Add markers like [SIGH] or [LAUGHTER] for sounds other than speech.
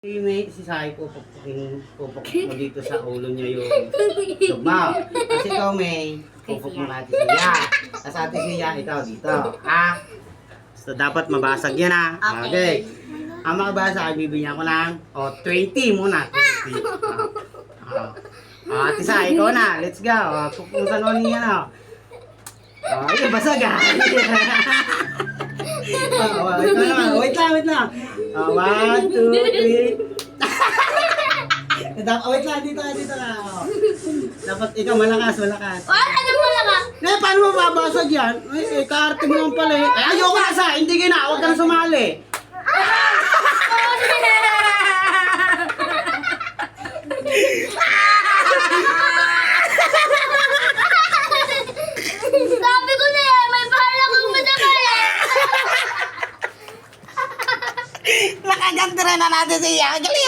Si May, si Sai pupukin, pupukit mo dito sa ulo niya yung tugma. Kasi ikaw, May, pupuk mo natin siya. Tapos ate siya, ikaw dito. Ha? So, dapat mabasag yan, ha? Okay. Ang makabasa, bibigyan ko ng, o, 20 muna. 20. Ah, ah. ate Sa, ikaw na. Let's go. Ah, Pupuksan mo niya, no? Oh, ayun, basag, ha? [LAUGHS] Oh, oh, wait lang, wait lang, lang. Oh, one, two, three. [LAUGHS] Dapat, wait lang, dito ka, dito ka. Oh. Dapat ikaw malakas, malakas. Wala ano mo lang ah. Eh, paano mo babasag yan? Eh, eh kaarte mo naman pala eh. Ay, ayoko na sa, hindi ka na, huwag ka na sumali. [LAUGHS] Sabi ko na yan, may bahala kang madama eh. Nakaganto na natin siya. Galing